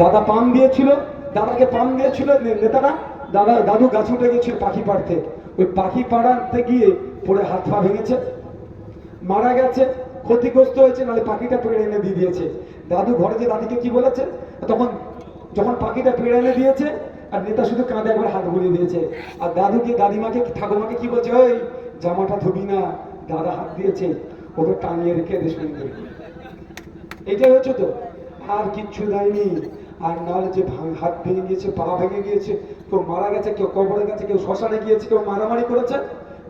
দাদা পাম দিয়েছিল, দাদাকে পাম দিয়েছিল নেতারা। দাদা, দাদু গাছ উঠে গেছিল পাখি পাড়তে। ওই পাখি পাড়াতে গিয়ে পড়ে হাত পা ভেঙেছে, মারা গেছে, ক্ষতিগ্রস্ত হয়েছে, নাহলে পাখিটা পেড়ে এনে দিয়ে দিয়েছে। দাদু ঘরে যে দাদিকে কি বলেছে? তখন যখন পাখিটা পেড়ে এনে দিয়েছে, আর নেতা শুধু কাঁধে একবার হাত ঘুরিয়ে দিয়েছে। আর দাদুকে, দাদিমাকে, ঠাকুমাকে কি বলছে? ওই জামাটা ধুবি না, দাদা হাত দিয়েছে, ওকে টাঙিয়ে রেখে দে সঙ্গে এটাই হচ্ছে তো। আর কিচ্ছু দেয়নি। আর নাহলে যে হাত ভেঙে গিয়েছে, পা ভেঙে গিয়েছে, কেউ মারা গেছে, কেউ কবরে গেছে, কেউ শ্মশানে গিয়েছে, কেউ মারামারি করেছে,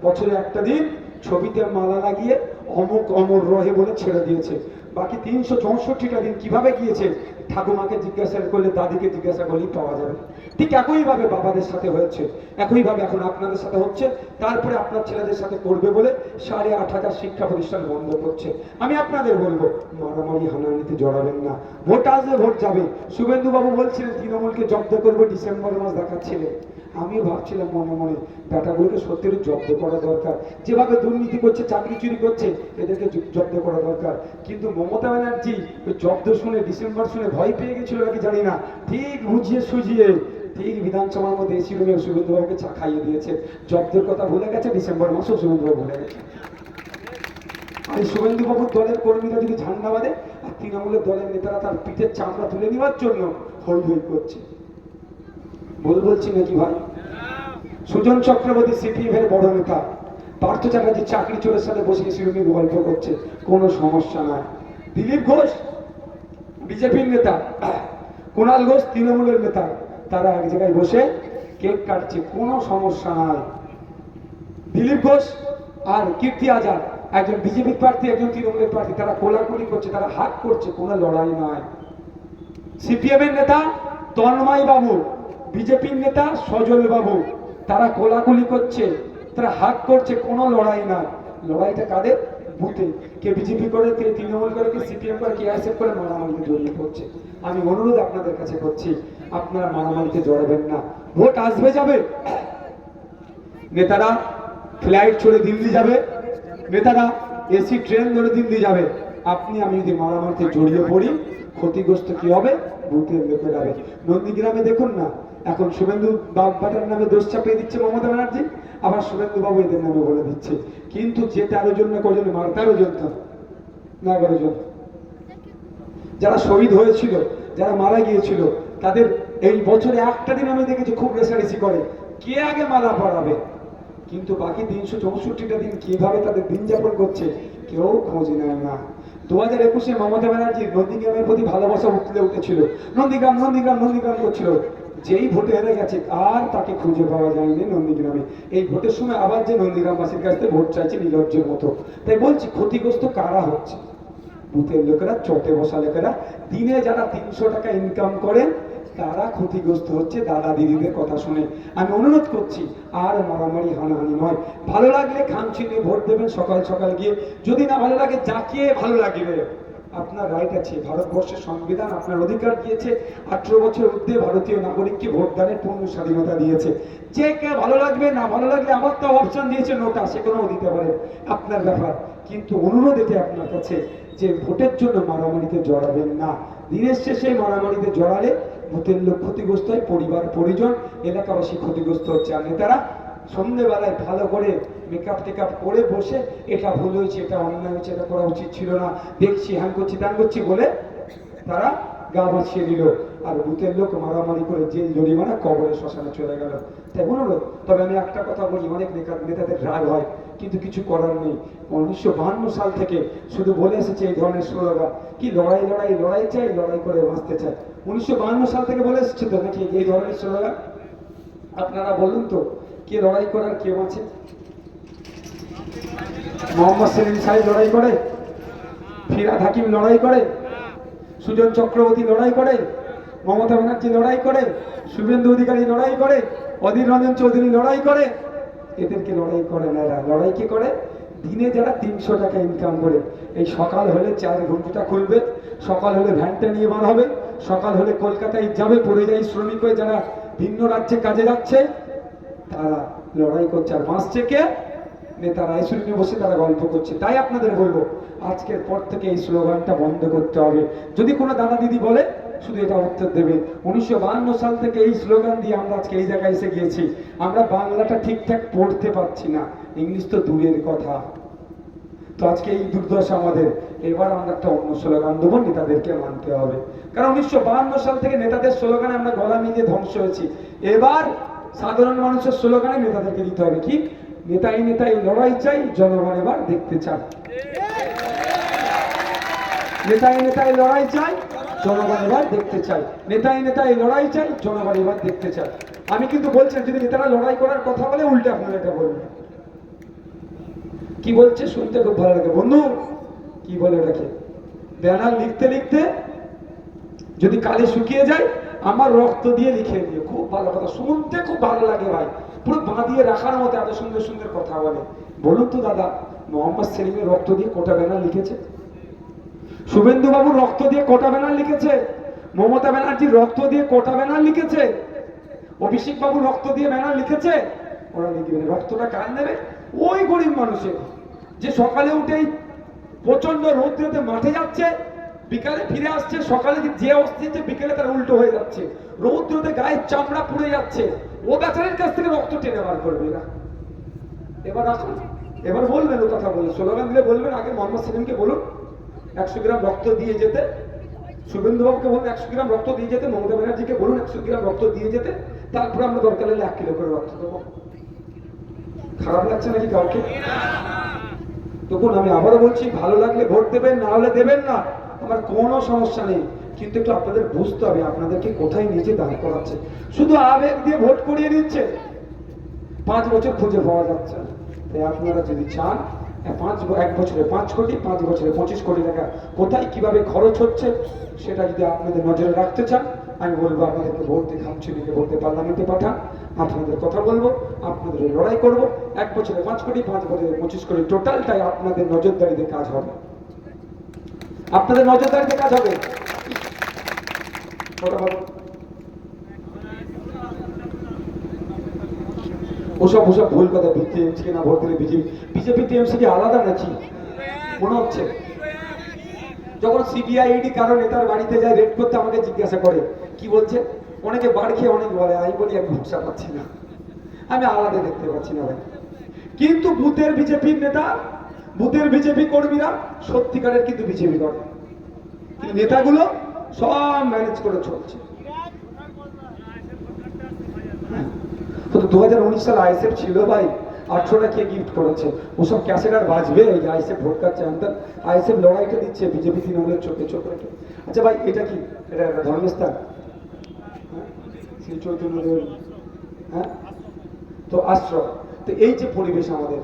বছরে একটা দিন ছবিতে মালা লাগিয়ে অমুক অমর রহে বলে ছেড়ে দিয়েছে। বাকি তিনশো চৌষট্টিটা দিন কীভাবে গিয়েছে ঠাকুমাকে জিজ্ঞাসা করলে দাদিকে জিজ্ঞাসা করলেই পাওয়া যাবে। ঠিক একইভাবে বাবাদের সাথে হয়েছে। একইভাবে এখন আপনাদের সাথে হচ্ছে। তারপরে আপনার ছেলেদের সাথে করবে বলে সাড়ে আট হাজার শিক্ষা প্রতিষ্ঠান বন্ধ করছে। আমি আপনাদের বলব, মারামারি হানাহানিতে জড়াবেন না। ভোট আসবে ভোট যাবে। শুভেন্দু বাবু বলছিলেন, তৃণমূলকে জব্দ করব ডিসেম্বর মাস দেখাচ্ছিলেন আমিও ভাবছিলাম মনে মনে ব্যাটাগুলোকে সত্যি জব্দ করা দরকার। যেভাবে দুর্নীতি করছে, চাকরি চুরি করছে, এদেরকে জব্দ করা দরকার। কিন্তু মমতা ব্যানার্জি ওই জব্দ শুনে, ডিসেম্বর শুনে ভয় পেয়ে গেছিল নাকি জানি না। ঠিক বুঝিয়ে সুঝিয়ে, ঠিক বিধানসভার মধ্যে এসি রুমে শুভেন্দুবাবুকে চা খাইয়ে দিয়েছে। জব্দের কথা ভুলে গেছে, ডিসেম্বর মাসেও শুভেন্দুবাবু ভুলে গেছে। আর শুভেন্দুবাবুর দলের কর্মীরা যদি ঝান্ডা বাঁধে, আর তৃণমূলের দলের নেতারা তার পিঠের চামড়া তুলে নেওয়ার জন্য হই হই করছে। ভুল বলছি নাকি ভাই? সুজন চক্রবর্তী সিপিএম এর বড় নেতা। পার্থ চ্যাটার্জি চাকরি চোরের সাথে বসে শিরোমণি গল্প করছে। কোনো সমস্যা নাই। দিলীপ ঘোষ, বিজেপির নেতা। কুণাল ঘোষ, তৃণমূলের নেতা। তারা এক জায়গায় বসে কেক কাটছে। কোনো সমস্যা নাই। দিলীপ ঘোষ আর কীর্তি আজাদ, একজন বিজেপি প্রার্থী, একজন তৃণমূলের প্রার্থী, তারা কোলাকুলি করছে, তারা হাত করছে, কোনো লড়াই নয় সিপিএম এর নেতা তন্ময় বাবু, বিজেপির নেতা সজল বাবু। তারা কোলাকুলি করছে, তারা হাত করছে, কোনো লড়াই না। লড়াইটা কাদের? বুথে। কে বিজেপি করে, কে তৃণমূল করে, কে সিপিএম করে, কে আইএসএফ করে মারামারিতে জড়িয়ে পড়ছে আমি অনুরোধ আপনাদের কাছে করছি, আপনারা মারামারিতে জড়াবেন না। ভোট আসবে যাবে। নেতারা ফ্লাইট চড়ে দিল্লি যাবে। নেতারা এসি, ট্রেন ধরে দিল্লি যাবে। আপনি, আমি যদি মারামারিতে জড়িয়ে পড়ি, ক্ষতিগ্রস্ত কি হবে? বুথের লোকের হবে। নন্দীগ্রামে দেখুন না এখন শুভেন্দু বাগবাটার নামে দোষ চাপিয়ে দিচ্ছে মমতা ব্যানার্জি, আবার শুভেন্দু বাবু এদের নামে বলে দিচ্ছে। কিন্তু যে তেরো জন না কজন, মার তেরো জন তো, না এগারো জন। যারা শহীদ হয়েছিল, যারা মারা গিয়েছিল, তাদের এই বছরে একটা দিন আমি দেখেছি খুব রেসারেসি করে, কে আগে মালা পড়াবে কিন্তু বাকি তিনশো চৌষট্টিটা দিন কীভাবে তাদের দিন যাপন করছে, কেউ খোঁজ নেয় না। দু হাজার একুশে মমতা ব্যানার্জি নন্দীগ্রামের প্রতি ভালোবাসা উঠলে উঠেছিল। নন্দীগ্রাম নন্দীগ্রাম নন্দীগ্রাম করছিল। যেই ভোটে হেরে গেছে, আর তাকে খুঁজে পাওয়া যায়নি নন্দীগ্রামে। এই ভোটের সময় আবার যে নন্দীগ্রামবাসীর কাছ থেকে ভোট চাইছে নির্লজ্জের মতো। তাই বলছি, ক্ষতিগ্রস্ত কারা হচ্ছে? বুথের লোকেরা, চটে বসা লোকেরা, দিনে যারা তিনশো টাকা ইনকাম করেন তারা ক্ষতিগ্রস্ত হচ্ছে দাদা দিদিদের কথা শুনে। আমি অনুরোধ করছি, আর মারামারি হানাহানি নয়। ভালো লাগলে খামচি নিয়ে ভোট দেবেন সকাল সকাল গিয়ে। যদি না ভালো লাগে, যাকে ভালো লাগবে। আপনার রাইট আছে। ভারতবর্ষের সংবিধান আপনার অধিকার দিয়েছে। আঠেরো বছর ঊর্ধ্বে ভারতীয় নাগরিককে ভোটদানের পূর্ণ স্বাধীনতা দিয়েছে। যে কে ভালো লাগবে, না ভালো লাগলে আমার তো অপশন দিয়েছে নোটা, সে কোনো দিতে পারে আপনার ব্যাপার। কিন্তু অনুরোধ এটি আপনার কাছে যে ভোটের জন্য মারামারিতে জড়াবেন না। দিনের শেষে মারামারিতে জড়ালে ভূতের লোক ক্ষতিগ্রস্ত হয়, পরিবার, পরিজন, এলাকাবাসী ক্ষতিগ্রস্ত হচ্ছে। আর নেতারা সন্ধ্যেবেলায় ভালো করে মেকআপ টেকআপ করে বসে এটা ভুল হয়েছে, এটা অন্যায় হয়েছে, এটা করা উচিত ছিল না। দেখছি হ্যান করছি ত্যান করছি বলে তারা গা বাঁচিয়ে দিল আর ভূতের লোক মারামারি করে জেল জরিমানা কবরে শ্মশানে চলে গেল। তাই অনুরোধ তবে আমি একটা কথা বলি, অনেক নেতা- নেতাদের রাগ হয়, কিন্তু কিছু করার নেই। উনিশশো বাহান্ন সাল থেকে শুধু বলে এসেছে এই ধরনের স্লোগান কি লড়াই লড়াই লড়াই চাই, লড়াই করে বাঁচতে চাই? উনিশশো বাহান্ন সাল থেকে বলে এসেছে তো নাকি এই ধরনের স্লোগান আপনারা বলুন তো, কে লড়াই করার কেউ আছে মোহাম্মদ সেলিম সাহেব লড়াই করে ফিরাদ হাকিম লড়াই করে, সুজন চক্রবর্তী লড়াই করে, মমতা ব্যানার্জি লড়াই করে, শুভেন্দু অধিকারী লড়াই করে, অধীর রঞ্জন চৌধুরী লড়াই করে। এদেরকে লড়াই করে না এরা। লড়াই কি করে? দিনে যারা তিনশো টাকা ইনকাম করে, এই সকাল হলে চার ঘন্টাটা খুলবে, সকাল হলে ভ্যানটা নিয়ে বার হবে, সকাল হলে কলকাতায় যাবে পরিযায়ী শ্রমিক হয়ে যারা ভিন্ন রাজ্যে কাজে যাচ্ছে, তারা লড়াই করছে। আর বাঁচছে কে নেতারা আইসুলিনে বসে তারা গল্প করছে, তাই আপনাদের বলব, আজকের পর থেকে এই স্লোগানটা বন্ধ করতে হবে। যদি কোনো দাদা দিদি বলে, শুধু এটা উত্তর দেবে। উনিশশো সাল থেকে এই স্লোগান দিয়ে আমরা আজকে এই জায়গায় এসে গিয়েছি। আমরা বাংলাটা ঠিকঠাক পড়তে পারছি না। ইংলিশ তো দূরের কথা। তো আজকে এই দুর্দশা আমাদের। এবার আমরা একটা অন্য স্লোগান দেবো, নেতাদেরকে মানতে হবে। কারণ উনিশশো সাল থেকে নেতাদের স্লোগানে আমরা গলা মিলিয়ে ধ্বংস হয়েছি। এবার সাধারণ মানুষের স্লোগানে নেতাদেরকে দিতে হবে। কি? নেতাই নেতাই লড়াই চাই জনগণ এবার দেখতে চায় নেতাই নেতাই লড়াই চাই জনগণ এবার দেখতে চাই। নেতাই নেতাই লড়াই চাই জনগণ এবার দেখতে চাই। আমি কিন্তু বলছি না, যদি নেতারা লড়াই করার কথা বলে উল্টে আপনারা এটা বলবেন। কি বলছে? শুনতে খুব ভালো লাগে। বন্ধু কি বলে ওটাকে? ব্যানার লিখতে লিখতে যদি কালি শুকিয়ে যায় আমার রক্ত দিয়ে লিখে দিয়ে খুব ভালো কথা। শুনতে খুব ভালো লাগে ভাই। পুরো বাঁধিয়ে রাখার মতো এত সুন্দর সুন্দর কথা বলে। বলুন তো দাদা, মোহাম্মদ সেলিমের রক্ত দিয়ে কোটা ব্যানার লিখেছে? শুভেন্দু বাবু রক্ত দিয়ে কোটা ব্যানার লিখেছে? মমতা ব্যানার্জির রক্ত দিয়ে কোটা ব্যানার লিখেছে? অভিষেক বাবু রক্ত দিয়ে ব্যানার লিখেছে? ওরা লিখবে। রক্তটা কার নেবে? ওই গরিব মানুষের। যে সকালে উঠেই প্রচণ্ড রৌদ্রতে মাঠে যাচ্ছে, বিকালে ফিরে আসছে, সকালে যে অস্থিতে বিকেলে তার উল্টো হয়ে যাচ্ছে। রৌদ্রতে গায়ের চামড়া পুড়ে যাচ্ছে। ও বেচারের কাছ থেকে রক্ত টেনে বার করবে না। এবার আসুন, এবার বলবেন ও কথা বলুন। স্লোগান দিলে বলবেন, আগে মোহাম্মদ সেলিমকে বলুন, একশো গ্রাম রক্ত দিয়ে যেতে। শুভেন্দু বাবুকে বলুন, একশো গ্রাম রক্ত দিয়ে যেতে। মমতা ব্যানার্জিকে বলুন, একশো গ্রাম রক্ত দিয়ে যেতে। তারপরে আমরা দরকার হলে এক কিলো করে রক্ত দেবো। খারাপ লাগছে নাকি কাউকে? তখন আমি আবারও বলছি, ভালো লাগলে ভোট দেবেন, না হলে দেবেন না। আমার কোনো সমস্যা নেই। কিন্তু একটু আপনাদের বুঝতে হবে, আপনাদেরকে কোথায় নিচে দাঁড় করাচ্ছে। শুধু আবেগ দিয়ে ভোট করিয়ে দিচ্ছে। পাঁচ বছর খুঁজে পাওয়া যাচ্ছে তাই আপনারা যদি চান পাঁচ ব- এক বছরে পাঁচ কোটি, পাঁচ বছরে পঁচিশ কোটি টাকা কোথায় কীভাবে খরচ হচ্ছে, সেটা যদি আপনাদের নজরে রাখতে চান, আমি বলব আপনাদেরকে খামচিনিকে ভোট দিয়ে পার্লামেন্টে পাঠান। আপনাদের কথা বলব, আপনাদের লড়াই করব। এক বছরে পাঁচ কোটি, পাঁচ বছরে পঁচিশ কোটি, টোটালটাই আপনাদের নজরদারিতে কাজ হবে। আপনাদের নজরদারিতে কাজ হবে। ওসব ওসব ভুল কথা টিএমসি কে না ভোট দিলে বিজেপি বিজেপি টিএমসি কি আলাদা নাকি? মনে হচ্ছে। যখন সিবিআই ইডি কারও নেতার বাড়িতে যায়, রেড করতে আমাকে জিজ্ঞাসা করে, কি বলছে? অনেকে বাড়ি খেয়ে অনেক বলে আমি বলি, আমি ভরসা পাচ্ছি না। আমি আলাদা দেখতে পাচ্ছি না ভাই। কিন্তু বুথের বিজেপির নেতা, বুথের বিজেপি কর্মীরা সত্যিকারের কিন্তু বিজেপি করে। নেতাগুলো সব ম্যানেজ করে চলছে। তো দু হাজার উনিশ সালে আইএসএফ ছিল ভাই আটশোটা কে গিফট করেছে। ওসব ক্যাসেট আর বাজবে? যে আইএসএফ ভোট কাটছে আনতাম আইএসএফ লড়াইটা দিচ্ছে বিজেপি তৃণমূলের চোখে, চোখ আচ্ছা ভাই, এটা কি? এটা একটা ধর্মস্থান হ্যাঁ? হ্যাঁ? তো আশ্রম তো এই যে পরিবেশ আমাদের,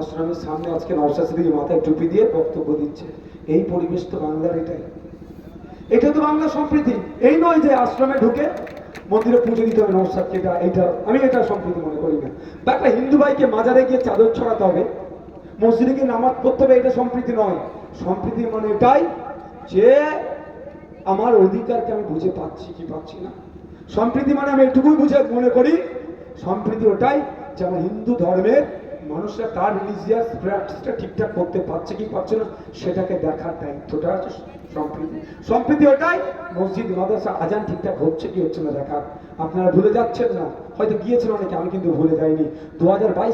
আশ্রমের সামনে আজকে সিদ্দিকী মাথায় টুপি দিয়ে বক্তব্য দিচ্ছে। এই পরিবেশ তো বাংলার এটাই। এটা তো বাংলা সম্প্রীতি। এই নয় যে আশ্রমে ঢুকে মন্দিরে পুজো দিতে হবে নমস্কারকে এটা এটা আমি এটা সম্প্রীতি মনে করি না। একটা হিন্দু ভাইকে মাজারে গিয়ে চাদর ছড়াতে হবে, মসজিদে গিয়ে নামাজ পড়তে হবে, এটা সম্প্রীতি নয়। সম্প্রীতি মানে এটাই যে আমার অধিকারকে আমি বুঝে পাচ্ছি কি পাচ্ছি না। সম্প্রীতি মানে আমি এটুকুই বুঝে মনে করি, সম্প্রীতি ওটাই যে আমার হিন্দু ধর্মের মানুষরা তার রিলিজিয়াস প্র্যাকটিসটা ঠিকঠাক করতে পারছে কি পারছে না, সেটাকে দেখার দায়িত্বটা হচ্ছে সম্প্রীতি। সম্প্রীতি ওটাই, মসজিদ, মাদ্রাসা, আজান ঠিকঠাক হচ্ছে কি হচ্ছে না দেখার। আপনারা ভুলে যাচ্ছেন না, হয়তো গিয়েছেন অনেকে, আমি কিন্তু ভুলে যাইনি। দু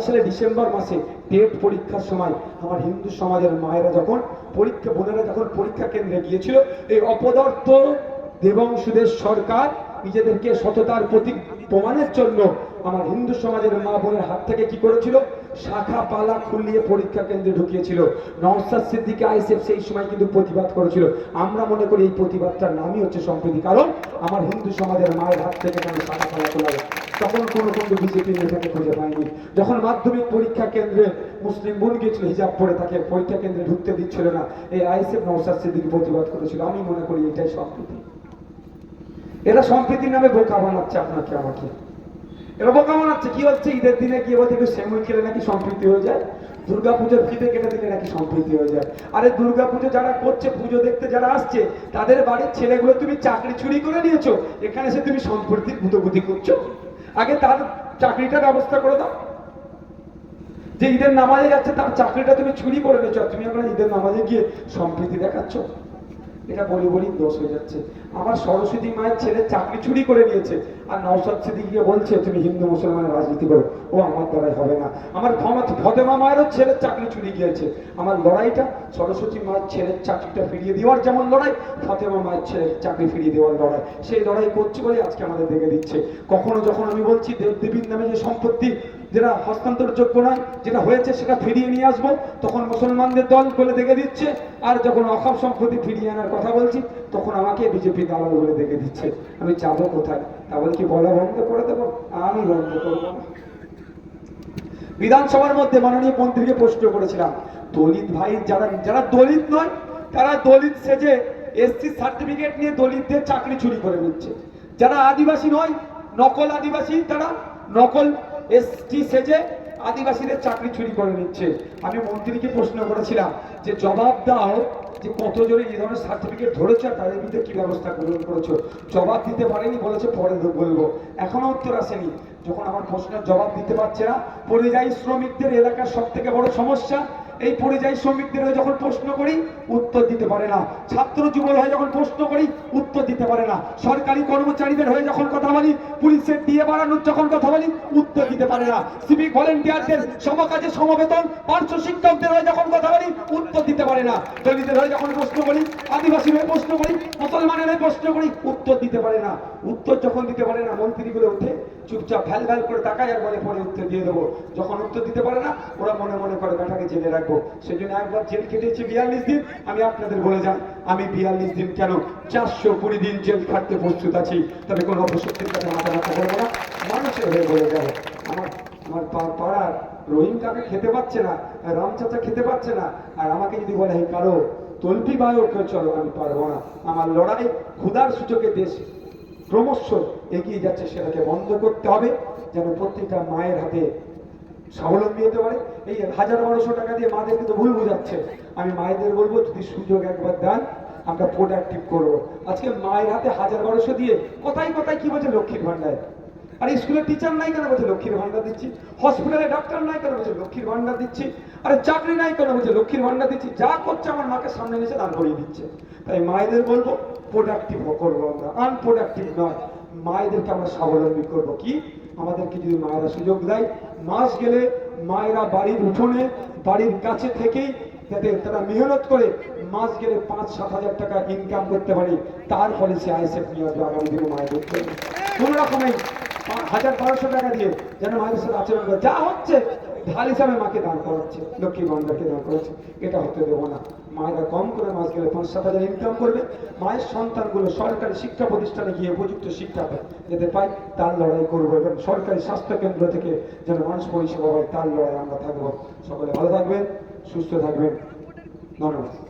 সালে ডিসেম্বর মাসে টেট পরীক্ষার সময় আমার হিন্দু সমাজের মায়েরা যখন পরীক্ষা, বোনেরা যখন পরীক্ষা কেন্দ্রে গিয়েছিল, এই অপদার্থ দেবংশুদের সরকার নিজেদেরকে সততার প্রতীক প্রমাণের জন্য আমার হিন্দু সমাজের মা বোনের হাত থেকে কি করেছিল? শাখা পালা খুলিয়ে পরীক্ষা কেন্দ্রে ঢুকিয়েছিল। নওসাদ সিদ্দিকে আইসেফ সেই সময় কিন্তু প্রতিবাদ করেছিল। আমরা মনে করি এই প্রতিবাদটার নামই হচ্ছে সম্প্রীতি, কারণ আমার হিন্দু সমাজের মায়ের হাত থেকে কেন শাখা পালা খোলা তখন কোনো কিন্তু বিজেপি নেতাকে খুঁজে পায়নি। যখন মাধ্যমিক পরীক্ষা কেন্দ্রে মুসলিম বোন গিয়েছিল, হিজাব পরে তাকে পরীক্ষা কেন্দ্রে ঢুকতে দিচ্ছিল না। এই আইসেফ নওসাদ সিদ্দিকি প্রতিবাদ করেছিল। আমি মনে করি এটাই সম্প্রীতি। এরা সম্প্রীতির নামে বোকা বানাচ্ছে আপনাকে, আমাকে। এরা বোকা বানাচ্ছে কি হচ্ছে? ঈদের দিনে কি বলছে একটু সেমুই খেলে নাকি সম্প্রীতি হয়ে যায়? দুর্গা পুজোর ফিতে কেটে দিলে নাকি সম্প্রীতি হয়ে যায়? আরে দুর্গা পুজো যারা করছে, পুজো দেখতে যারা আসছে, তাদের বাড়ির ছেলেগুলো তুমি চাকরি চুরি করে নিয়েছো, এখানে এসে তুমি সম্প্রীতির ভূতবুদ্ধি করছ? আগে তার চাকরিটার ব্যবস্থা করে দাও। যে ঈদের নামাজে যাচ্ছে, তার চাকরিটা তুমি চুরি করে নিয়েছো তুমি এখন ঈদের নামাজে গিয়ে সম্প্রীতি দেখাচ্ছ? এটা বলি বলি দোষ হয়ে যাচ্ছে। আমার সরস্বতী মায়ের ছেলে চাকরি চুরি করে নিয়েছে আর নওসাদ সিদ্দিকিকে বলছে, তুমি হিন্দু, মুসলমানের রাজনীতি করো। ও আমার দ্বারাই হবে না। আমার ফমা- ফতেমা মায়েরও ছেলের চাকরি চুরি গিয়েছে। আমার লড়াইটা সরস্বতী মায়ের ছেলের চাকরিটা ফিরিয়ে দেওয়ার যেমন লড়াই ফতেমা মায়ের ছেলের চাকরি ফিরিয়ে দেওয়ার লড়াই। সেই লড়াই করছি বলে আজকে আমাদের দেখে দিচ্ছে। কখনো যখন আমি বলছি দেব দেবীর নামে যে সম্পত্তি যেটা হস্তান্তরযোগ্য নয়, যেটা হয়েছে সেটা ফিরিয়ে নিয়ে আসব। তখন মুসলমানদের দল বলে দেখে দিচ্ছে। আর যখন অখাপ সম্পত্তি ফিরিয়ে আনার কথা বলছি, তখন আমাকে বিজেপি দালাল বলে দেখে দিচ্ছে। আমি যাব কোথায়? তা কি বলা বন্ধ করে দেবো? আমি বন্ধ করব বিধানসভার মধ্যে মাননীয় মন্ত্রীকে প্রশ্ন করেছিলাম, দলিত ভাই যারা যারা দলিত নয়, তারা দলিত সেজে এসসি সার্টিফিকেট নিয়ে দলিতদের চাকরি চুরি করে নিচ্ছে। যারা আদিবাসী নয়, নকল আদিবাসী তারা নকল এসটি সেজে আদিবাসীদের চাকরি চুরি করে নিচ্ছে। আমি মন্ত্রীকে প্রশ্ন করেছিলাম যে জবাব দাও যে কতজনে এই ধরনের সার্টিফিকেট ধরেছে আর তাদের বিরুদ্ধে কি ব্যবস্থা গ্রহণ করেছ। জবাব দিতে পারেনি বলেছে, পরে বলব। এখনও উত্তর আসেনি। যখন আমার প্রশ্নের জবাব দিতে পারছে না, পরিযায়ী শ্রমিকদের এলাকার সব থেকে বড় সমস্যা এই পরিযায়ী শ্রমিকদের হয়ে যখন প্রশ্ন করি, উত্তর দিতে পারে না। ছাত্র যুবল হয়ে যখন প্রশ্ন করি, উত্তর দিতে পারে না। সরকারি কর্মচারীদের হয়ে যখন কথা বলি, পুলিশের দিয়ে বাড়ানোর যখন কথা বলি, উত্তর দিতে পারে না। সিভিক ভলেন্টিয়ারদের সমকাজে সমবেতন, পার্শ্ব শিক্ষকদের হয়ে যখন কথা বলি, উত্তর দিতে পারে না। দলিতের হয়ে যখন প্রশ্ন করি আদিবাসী হয়ে প্রশ্ন করি, মুসলমানের হয়ে প্রশ্ন করি, উত্তর দিতে পারে না। উত্তর যখন দিতে পারে না, মন্ত্রীগুলো উঠে চুপচাপ ভ্যাল ভ্যাল করে তাকায় আর বলে, পরে উত্তর দিয়ে দেবো। যখন উত্তর দিতে পারে না, ওরা মনে মনে করে বেটাকে জেলে রাখব। সেই জন্য একবার জেল কেটেছি বিয়াল্লিশ দিন। আমি আপনাদের বলে যাই, আমি বিয়াল্লিশ দিন কেন চারশো কুড়ি দিন জেল খাটতে প্রস্তুত আছি? তবে কোনো অপশক্তির কাছে মাথা ব্যথা করব না। মানুষের হয়ে বলে যাব আমার আমার পাড়ার রহিম কাকা খেতে পাচ্ছে না রাম চাচা খেতে পাচ্ছে না। আর আমাকে যদি বলে, হে কারও তল্পি বায়ু কেউ চলো আমি পারব না। আমার লড়াই ক্ষুধার সূচকে দেশ ক্রমশ এগিয়ে যাচ্ছে, সেটাকে বন্ধ করতে হবে, যেন প্রত্যেকটা মায়ের হাতে স্বাবলম্বী হতে পারে। এই হাজার বারোশো টাকা দিয়ে মাদের কিন্তু ভুল বোঝাচ্ছে। আমি মায়েদের বলব, যদি সুযোগ একবার দেন, আমরা প্রোডাক্টিভ করব। আজকে মায়ের হাতে হাজার বারোশো দিয়ে কোথায় কোথায় কি বলছে লক্ষ্মীর ভান্ডার আর স্কুলের টিচার নাই কেন বলছে লক্ষ্মীর ভান্ডার দিচ্ছি? হসপিটালে ডাক্তার নাই কেন বলছে লক্ষ্মীর ভান্ডার দিচ্ছি? আরে চাকরি নাই কেন বলছে লক্ষ্মীর ভান্ডার দিচ্ছি? যা করছে আমার মাকে সামনে নিচে দান করিয়ে দিচ্ছে। তাই মায়েদের বলব প্রোডাক্টিভ করব আমরা। আনপ্রোডাক্টিভ নয়, মায়েদেরকে আমরা স্বাবলম্বী করব। কি? আমাদেরকে যদি মায়েরা সুযোগ দেয় মাস গেলে মায়েরা বাড়ির উঠোনে, বাড়ির কাছে থেকেই যাতে তারা মেহনত করে মাস গেলে পাঁচ, সাত হাজার টাকা ইনকাম করতে পারে। তার ফলে সে আইসেফ নিয়ে আগামী দিনে মায়ের করতে কোনো রকমের হাজার বারোশো টাকা দিয়ে যেন মায়ের সাথে আচরণ করে। যা হচ্ছে ঢাল হিসাবে মাকে দান করাচ্ছে, লক্ষ্মী ভান্ডারকে দান করাচ্ছে, এটা হতে দেবো না। মায়েরা কম করে মাস গেলে পাঁচ সাত হাজার ইনকাম করবে মায়ের সন্তানগুলো সরকারি শিক্ষা প্রতিষ্ঠানে গিয়ে উপযুক্ত শিক্ষা যাতে পায় তার লড়াই করব এবং সরকারি স্বাস্থ্য কেন্দ্র থেকে যেন মানুষ পরিষেবা হয় তার লড়াই আমরা থাকব। সকলে ভালো থাকবেন, সুস্থ থাকবেন। ধন্যবাদ।